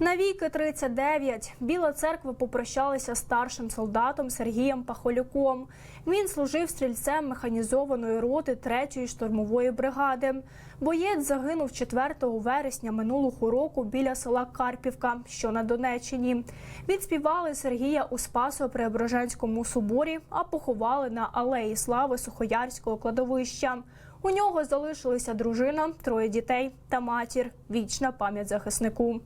Навіки 39 Біла церква попрощалася старшим солдатом Сергієм Пахолюком. Він служив стрільцем механізованої роти 3-ї штурмової бригади. Боєць загинув 4 вересня минулого року біля села Карпівка, що на Донеччині. Відспівали Сергія у Спасо-Преображенському соборі, а поховали на алеї слави Сухоярського кладовища. У нього залишилися дружина, троє дітей та матір. Вічна пам'ять захиснику.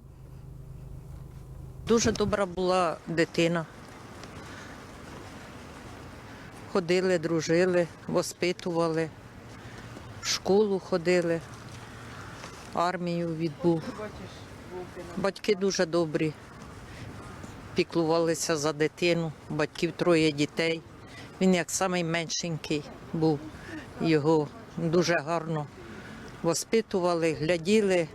Дуже добра була дитина. Ходили, дружили, воспитували, в школу ходили, армію відбув. Батьки дуже добрі, піклувалися за дитину, батьків троє дітей. Він як самий меншенький був. Його дуже гарно воспитували, гляділи.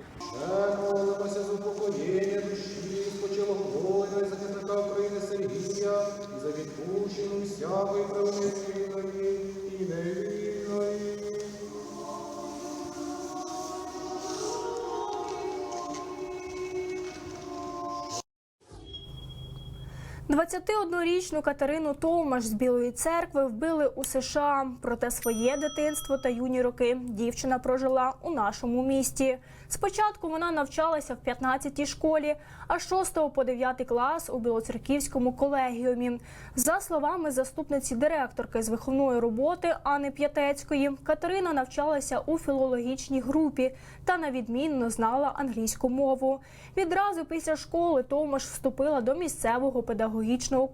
21-річну Катерину Томаш з Білої церкви вбили у США. Проте своє дитинство та юні роки дівчина прожила у нашому місті. Спочатку вона навчалася в 15-й школі, а з 6 по 9 клас у Білоцерківському колегіумі. За словами заступниці директорки з виховної роботи Анни П'ятецької, Катерина навчалася у філологічній групі та на відмінно знала англійську мову. Відразу після школи Томаш вступила до місцевого педагогічного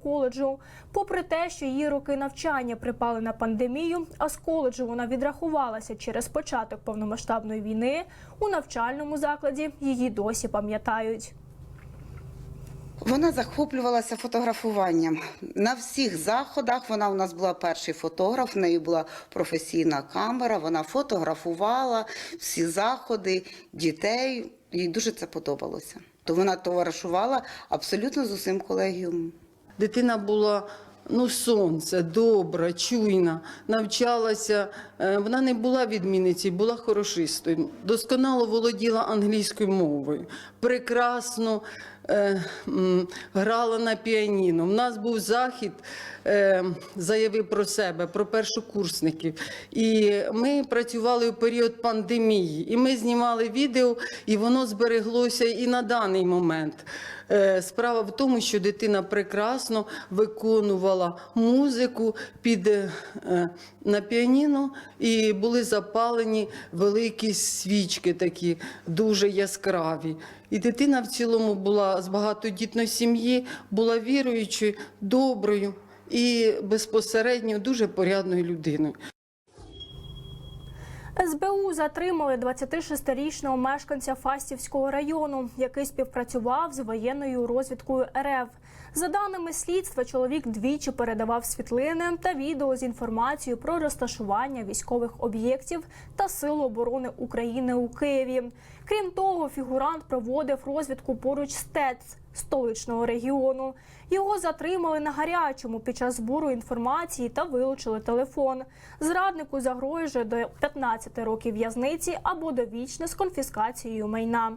коледжу. Попри те, що її роки навчання припали на пандемію, а з коледжу вона відрахувалася через початок повномасштабної війни, у навчальному закладі її досі пам'ятають. Вона захоплювалася фотографуванням. На всіх заходах вона у нас була перший фотограф, в неї була професійна камера, вона фотографувала всі заходи дітей. Їй дуже це подобалося. То вона товаришувала абсолютно з усім колегіумом. Дитина була ну, сонце, добра, чуйна, навчалася. Е, Вона не була відмінницею, була хорошистою. Досконало володіла англійською мовою. Прекрасно е, грала на піаніно. У нас був захід, заявив про себе, про першокурсників. І ми працювали у період пандемії. І ми знімали відео, і воно збереглося і на даний момент. Е, Справа в тому, що дитина прекрасно виконувала музику під е, е, на піаніно, і були запалені великі свічки, такі дуже яскраві. І дитина в цілому була з багатодітної сім'ї, була віруючою, доброю і безпосередньо дуже порядною людиною. СБУ затримали 26-річного мешканця Фастівського району, який співпрацював з воєнною розвідкою РФ. За даними слідства, чоловік двічі передавав світлини та відео з інформацією про розташування військових об'єктів та Сил оборони України у Києві. Крім того, фігурант проводив розвідку поруч з ТЕЦ столичного регіону. Його затримали на гарячому під час збору інформації та вилучили телефон. Зраднику загрожує до 15 років в'язниці або довічне з конфіскацією майна.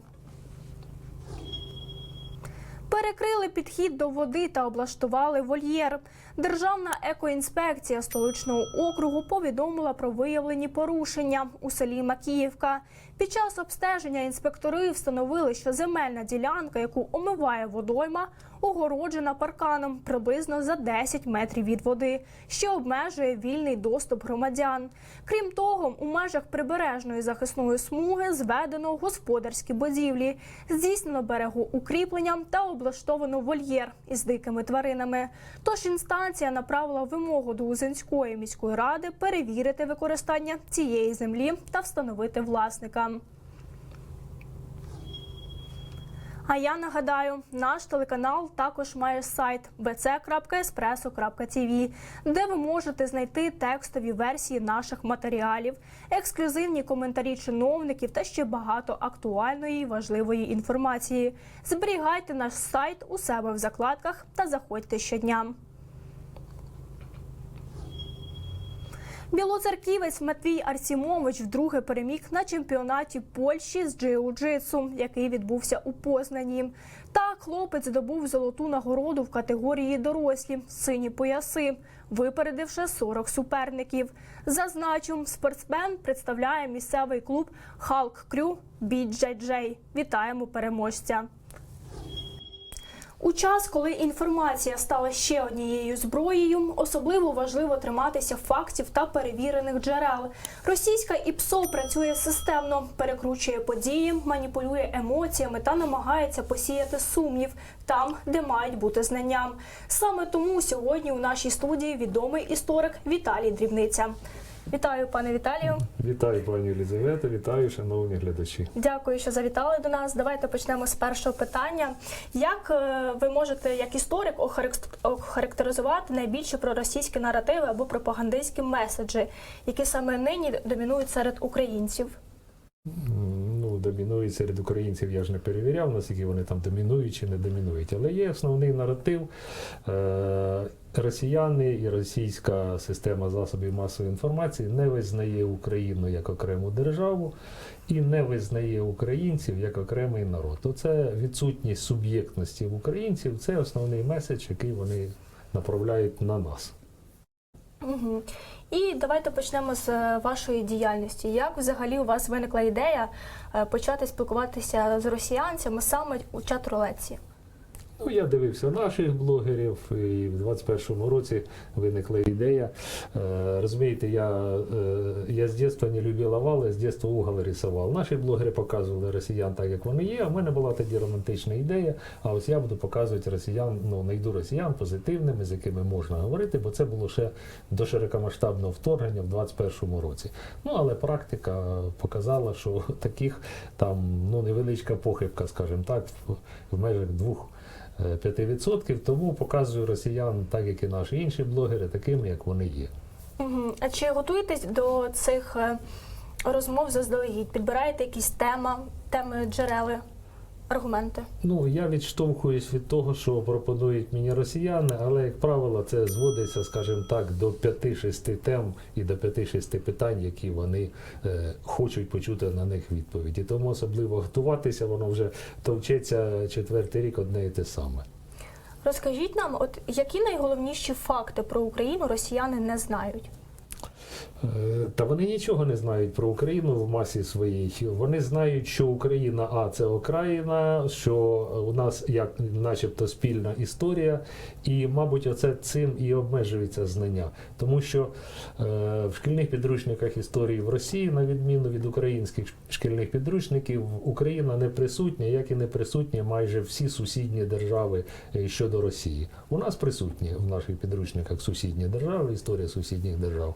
Перекрили підхід до води та облаштували вольєр. Державна екоінспекція столичного округу повідомила про виявлені порушення у селі Макіївка. Під час обстеження інспектори встановили, що земельна ділянка, яку омиває водойма, огороджена парканом приблизно за 10 метрів від води, що обмежує вільний доступ громадян. Крім того, у межах прибережної захисної смуги зведено господарські будівлі, здійснено берегоукріплення та облаштовано вольєр із дикими тваринами. Тож інстанція направила вимогу до Узенської міської ради перевірити використання цієї землі та встановити власника. А я нагадаю, наш телеканал також має сайт bc.espresso.tv, де ви можете знайти текстові версії наших матеріалів, ексклюзивні коментарі чиновників та ще багато актуальної і важливої інформації. Зберігайте наш сайт у себе в закладках та заходьте щодня. Білоцерківець Матвій Арсімович вдруге переміг на чемпіонаті Польщі з джиу-джитсу, який відбувся у Познані. Так, хлопець здобув золоту нагороду в категорії дорослі сині пояси, випередивши 40 суперників. Зазначу, спортсмен представляє місцевий клуб Халк Крю Біджей. Вітаємо переможця. У час, коли інформація стала ще однією зброєю, особливо важливо триматися фактів та перевірених джерел. Російська ІПСО працює системно, перекручує події, маніпулює емоціями та намагається посіяти сумнів там, де мають бути знання. Саме тому сьогодні у нашій студії відомий історик Віталій Дрібниця. Вітаю, пане Віталію. Вітаю, пані Елізавета, вітаю, шановні глядачі. Дякую, що завітали до нас. Давайте почнемо з першого питання. Як е, ви можете, як історик, охаракт- охарактеризувати найбільші проросійські наративи або пропагандистські меседжі, які саме нині домінують серед українців? Ну, домінують серед українців, я ж не перевіряв, наскільки вони там домінують чи не домінують. Але є основний наратив. Е, Росіяни і російська система засобів масової інформації не визнає Україну як окрему державу і не визнає українців як окремий народ. Оце відсутність суб'єктності в українців. Це основний меседж, який вони направляють на нас. Угу. І давайте почнемо з е, вашої діяльності. Як взагалі у вас виникла ідея е, почати спілкуватися з росіянцями саме у чат-рулетці? Ну, я дивився наших блогерів, і в 21-му році виникла ідея. Е, розумієте, я, е, я з дитинства не любив овал, я з дитинства угол рисував. Наші блогери показували росіян так, як вони є. А в мене була тоді романтична ідея. А ось я буду показувати росіян, ну, знайду росіян позитивними, з якими можна говорити, бо це було ще до широкомасштабного вторгнення в 21-му році. Ну, але практика показала, що таких там ну, невеличка похибка, скажімо так, в, в межах двох. Е, 5%, тому показую росіян, так як і наші інші блогери, такими, як вони є. А чи готуєтесь до цих е, розмов заздалегідь? Підбираєте якісь теми, теми, джерели, аргументи? Ну, я відштовхуюсь від того, що пропонують мені росіяни, але, як правило, це зводиться, скажімо так, до 5-6 тем і до 5-6 питань, які вони е, хочуть почути на них відповіді. Тому особливо готуватися, воно вже товчеться четвертий рік одне і те саме. Розкажіть нам, от які найголовніші факти про Україну росіяни не знають? Е, Та вони нічого не знають про Україну в масі своїй. Вони знають, що Україна А це окраїна, що у нас як начебто спільна історія, і, мабуть, оце цим і обмежується знання. Тому що е, в шкільних підручниках історії в Росії, на відміну від українських шкільних підручників, Україна не присутня, як і не присутні майже всі сусідні держави е, щодо Росії. У нас присутні в наших підручниках сусідні держави, історія сусідніх держав,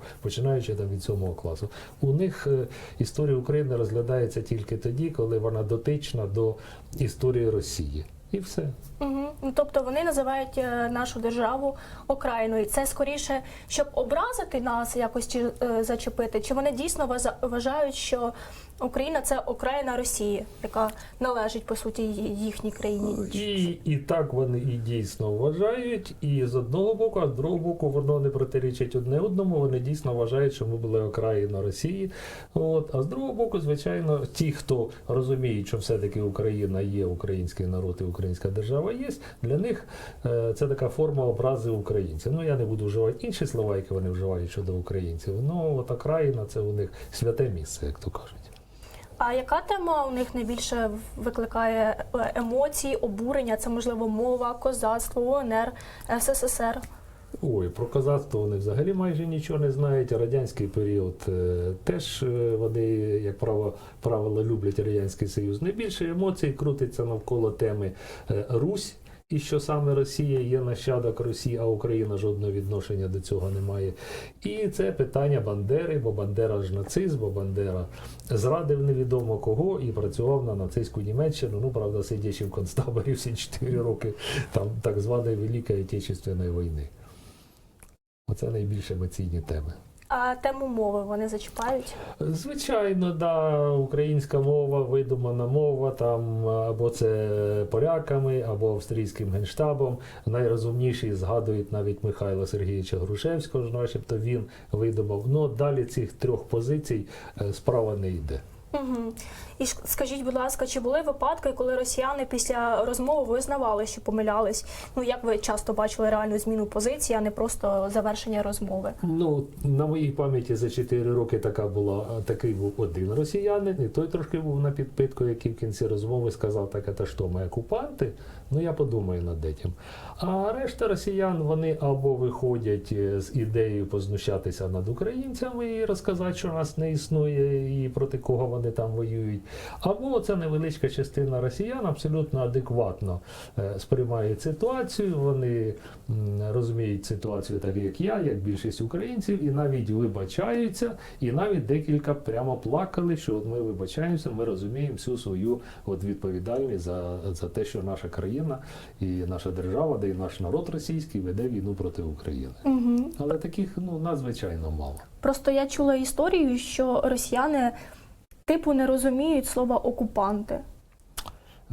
починаючи там від сьомого класу. У них е, історія України розглядається тільки тоді, коли вона дотична до історії Росії. І все. Угу. Ну, тобто вони називають е, нашу державу окраїною. Це скоріше, щоб образити нас якось чи е, зачепити, чи вони дійсно вважають, що Україна це окраїна Росії, яка належить по суті їхній країні. І, і так вони і дійсно вважають. І з одного боку, а з другого боку, воно не протирічить одне одному. Вони дійсно вважають, що ми були окраїна Росії. От. А з другого боку, звичайно, ті, хто розуміють, що все-таки Україна є, український народ і українська держава є, для них е, це така форма образи українців. Ну я не буду вживати інші слова, які вони вживають щодо українців. Ну от окраїна це у них святе місце, як то кажуть. А яка тема у них найбільше викликає е, емоції, обурення? Це можливо мова, козацтво, УНР, СССР. Ой, про козацтво вони взагалі майже нічого не знають. Радянський період е, теж е, вони, як право, правило, люблять Радянський Союз. Найбільше емоцій крутиться навколо теми Русь. І що саме Росія є нащадок Росії, а Україна жодного відношення до цього не має. І це питання Бандери, бо Бандера ж нацист, бо Бандера зрадив невідомо кого і працював на нацистську Німеччину. Ну, правда, сидячи в концтаборі всі 4 роки там так званої Великої Отечественної війни. Оце найбільш емоційні теми. А тему мови вони зачіпають? Звичайно, да, українська мова, видумана мова, там або це поляками, або австрійським генштабом. Найрозумніші згадують навіть Михайла Сергійовича Грушевського, ж начебто він видумав. Ну далі цих трьох позицій е, справа не йде. Угу. І скажіть, будь ласка, чи були випадки, коли росіяни після розмови визнавали, що помилялись? Ну як ви часто бачили реальну зміну позиції, а не просто завершення розмови? Ну, на моїй пам'яті за 4 роки така була, такий був один росіянин, і той трошки був на підпитку, який в кінці розмови сказав, так це що, ми окупанти? Ну я подумаю над цим. А решта росіян вони або виходять е, з ідеєю познущатися над українцями і розказати, що нас не існує і проти кого вони там воюють. Або це невеличка частина росіян абсолютно адекватно е, сприймають ситуацію. Вони розуміють ситуацію так, як я, як більшість українців, і навіть вибачаються, і навіть декілька прямо плакали, що от ми вибачаємося, ми розуміємо всю свою от відповідальність за, за те, що наша країна і наша держава, де і наш народ російський веде війну проти України. Угу. Але таких ну надзвичайно мало. Просто я чула історію, що росіяни типу не розуміють слова окупанти.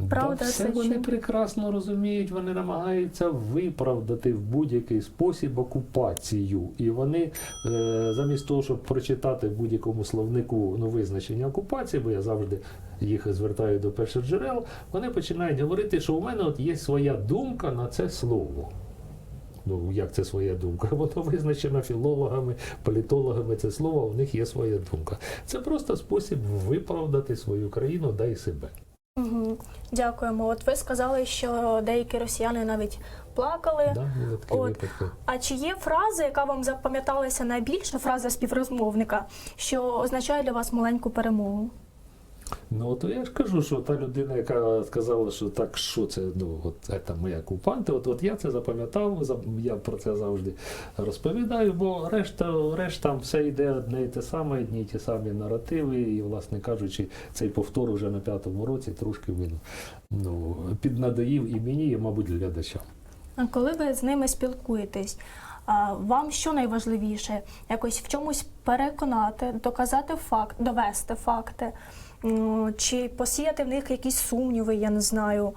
Правда, да, все це вони чи- прекрасно розуміють, вони намагаються виправдати в будь-який спосіб окупацію. І вони е, замість того, щоб прочитати в будь-якому словнику ну, визначення окупації, бо я завжди їх звертаю до перших джерел, вони починають говорити, що у мене от є своя думка на це слово. Ну, як це своя думка? Воно визначено філологами, політологами. Це слово, у них є своя думка. Це просто спосіб виправдати свою країну да й себе. Угу. Дякуємо. От ви сказали, що деякі росіяни навіть плакали. Да, такі От. випадки. А чи є фраза, яка вам запам'яталася найбільше, фраза співрозмовника, що означає для вас маленьку перемогу? Ну от я ж кажу, що та людина, яка сказала, що так, що це, ну от це моя окупанти, от, от я це запам'ятав, я про це завжди розповідаю, бо решта, решта все йде одне і те саме, одні й ті самі наративи, і, власне кажучи, цей повтор уже на п'ятому році трошки він ну, піднадоїв і мені, і, мабуть, глядачам. А Коли ви з ними спілкуєтесь, вам що найважливіше? Якось в чомусь переконати, доказати факт, довести факти, чи посіяти в них якісь сумніви, я не знаю.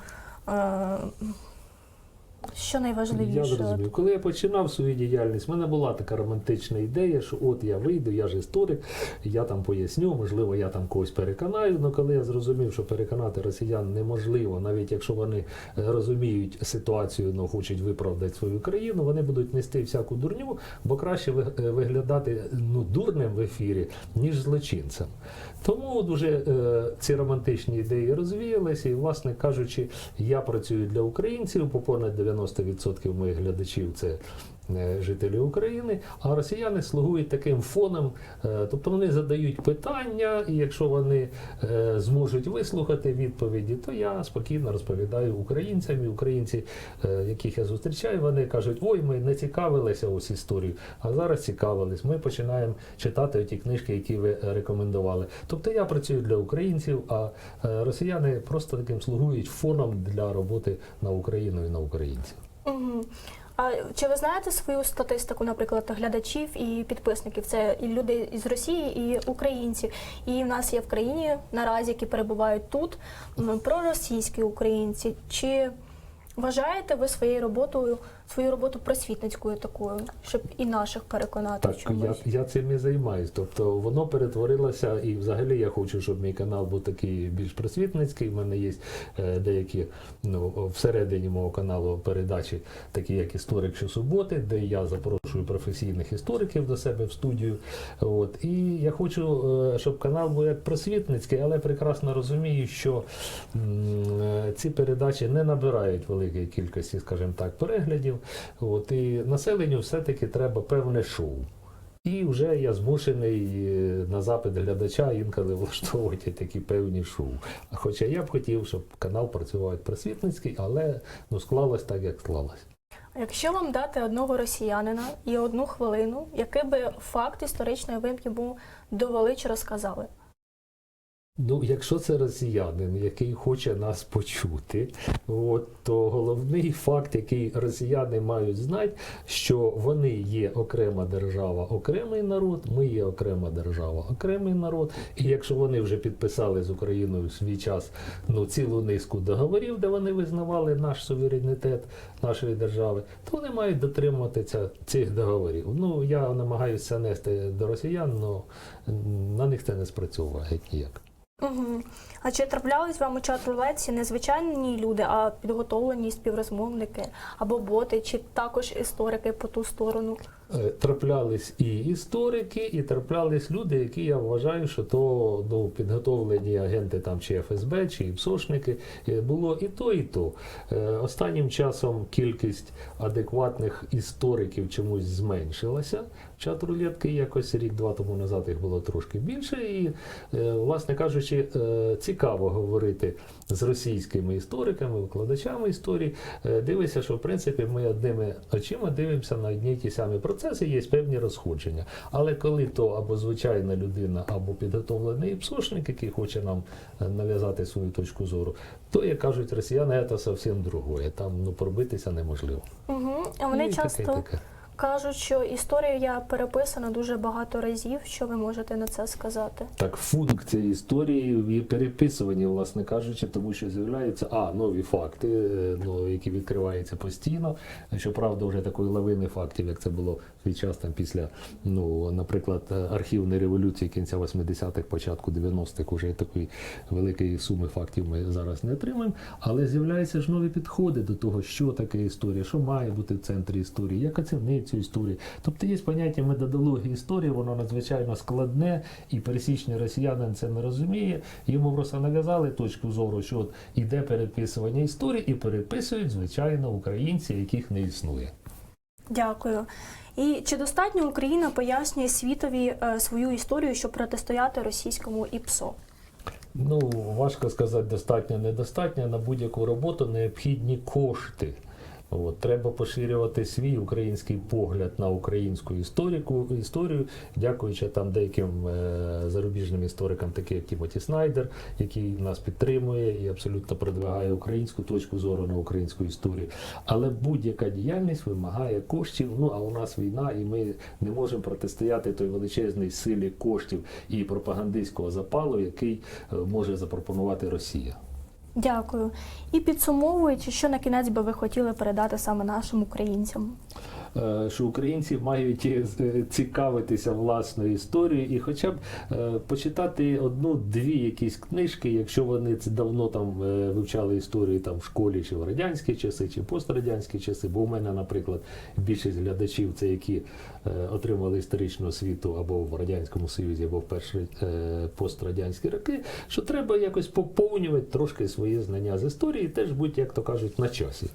Що Я найважливіше? зрозумів. Коли я починав свою діяльність, в мене була така романтична ідея, що от я вийду, я ж історик, я там поясню, можливо, я там когось переконаю. Але коли я зрозумів, що переконати росіян неможливо, навіть якщо вони е, розуміють ситуацію, ну хочуть виправдати свою країну, вони будуть нести всяку дурню, бо краще е, виглядати ну дурним в ефірі, ніж злочинцем. Тому дуже е, ці романтичні ідеї розвіялися, і, власне кажучи, я працюю для українців, по понад 90% моїх глядачів це жителі України, а росіяни слугують таким фоном, е, тобто вони задають питання, і якщо вони е, зможуть вислухати відповіді, то я спокійно розповідаю українцям, і українці, е, яких я зустрічаю, вони кажуть: ой, ми не цікавилися ось історією, а зараз цікавились. Ми починаємо читати ті книжки, які ви е, рекомендували. Тобто я працюю для українців, а е, росіяни просто таким слугують фоном для роботи на Україну і на українців. А чи ви знаєте свою статистику, наприклад, глядачів і підписників? Це і люди із Росії, і українці. І в нас є в країні наразі, які перебувають тут, проросійські українці. Чи вважаєте ви своєю роботою свою роботу просвітницькою такою, щоб і наших переконати Так, я, чомусь? я цим і займаюсь. Тобто воно перетворилося, і взагалі я хочу, щоб мій канал був такий більш просвітницький. У мене є е, деякі ну, всередині мого каналу передачі, такі як історик щосуботи, де я запрошую професійних істориків до себе в студію. От. І я хочу, е, щоб канал був як просвітницький, але прекрасно розумію, що е, ці передачі не набирають великої кількості, скажімо так, переглядів. От. І населенню все-таки треба певне шоу. І вже я змушений е, на запит глядача інколи влаштовувати такі певні шоу. Хоча я б хотів, щоб канал працював просвітницький, але ну, склалось так, як склалось. Якщо вам дати одного росіянина і одну хвилину, який би факт історичний ви б йому довели чи розказали? Ну, якщо це росіянин, який хоче нас почути, от, то головний факт, який росіяни мають знати, що вони є окрема держава, окремий народ, ми є окрема держава, окремий народ. І якщо вони вже підписали з Україною в свій час ну, цілу низку договорів, де вони визнавали наш суверенітет нашої держави, то вони мають дотримуватися цих договорів. Ну, я намагаюся нести до росіян, але на них це не спрацьовує ніяк. Угу. А чи траплялись вам у чат рулетці не звичайні люди, а підготовлені співрозмовники або боти, чи також історики по ту сторону? Е, Траплялись і історики, і траплялись люди, які я вважаю, що то ну, підготовлені агенти там чи ФСБ, чи ПСОшники. Е, Було і то, і то. Е, Останнім часом кількість адекватних істориків чомусь зменшилася. Чат рулетки якось рік-два тому назад їх було трошки більше. І, е, власне кажучи, е, цікаво говорити з російськими істориками, викладачами історії. Е, Дивися, що в принципі ми одними очима дивимося на одні й ті самі процеси, є певні розходження. Але коли то або звичайна людина, або підготовлений псошник, який хоче нам нав'язати свою точку зору, то, як кажуть росіяни, це зовсім другое. Там ну пробитися неможливо. Угу. А вони Ну, і таке, таке. Кажуть, що історія переписана дуже багато разів. Що ви можете на це сказати? Так, функція історії і переписування, власне кажучи, тому що з'являються а нові факти, е, ну, які відкриваються постійно. Щоправда, вже такої лавини фактів, як це було свій час там після, ну, наприклад, архівної революції кінця 80-х, початку 90-х, уже такої великої суми фактів ми зараз не отримаємо. Але з'являються ж нові підходи до того, що таке історія, що має бути в центрі історії, як оцінити цю історію. Тобто є поняття методології історії, воно надзвичайно складне, і пересічний росіянин це не розуміє. Йому просто нав'язали точку зору, що от іде переписування історії, і переписують, звичайно, українці, яких не існує. Дякую. І чи достатньо Україна пояснює світові е, свою історію, щоб протистояти російському ІПСО? Ну, важко сказати, достатньо, недостатньо. На будь-яку роботу необхідні кошти. От, треба поширювати свій український погляд на українську історику, історію, дякуючи там деяким е, зарубіжним історикам, таким як Тімоті Снайдер, який нас підтримує і абсолютно продвигає українську точку зору на українську історію. Але будь-яка діяльність вимагає коштів. Ну а у нас війна, і ми не можемо протистояти той величезній силі коштів і пропагандистського запалу, який е, може запропонувати Росія. Дякую. І підсумовуючи, що на кінець би ви хотіли передати саме нашим українцям? Е, що українці мають е, цікавитися власною історією і хоча б е, почитати одну-дві якісь книжки, якщо вони це давно там вивчали історію там в школі, чи в радянські часи, чи пострадянські часи. Бо у мене, наприклад, більшість глядачів це які отримали історичну освіту або в радянському союзі, або в перші пострадянські роки. Що треба якось поповнювати трошки свої знання з історії, теж будь, як то кажуть, на часі.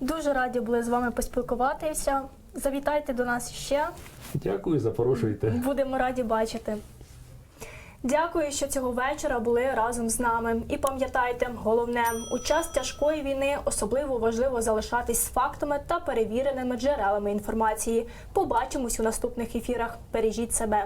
Дуже раді були з вами поспілкуватися. Завітайте до нас ще. Дякую, запрошуйте. Будемо раді бачити. Дякую, що цього вечора були разом з нами. І пам'ятайте, головне, у час тяжкої війни особливо важливо залишатись з фактами та перевіреними джерелами інформації. Побачимось у наступних ефірах. Бережіть себе.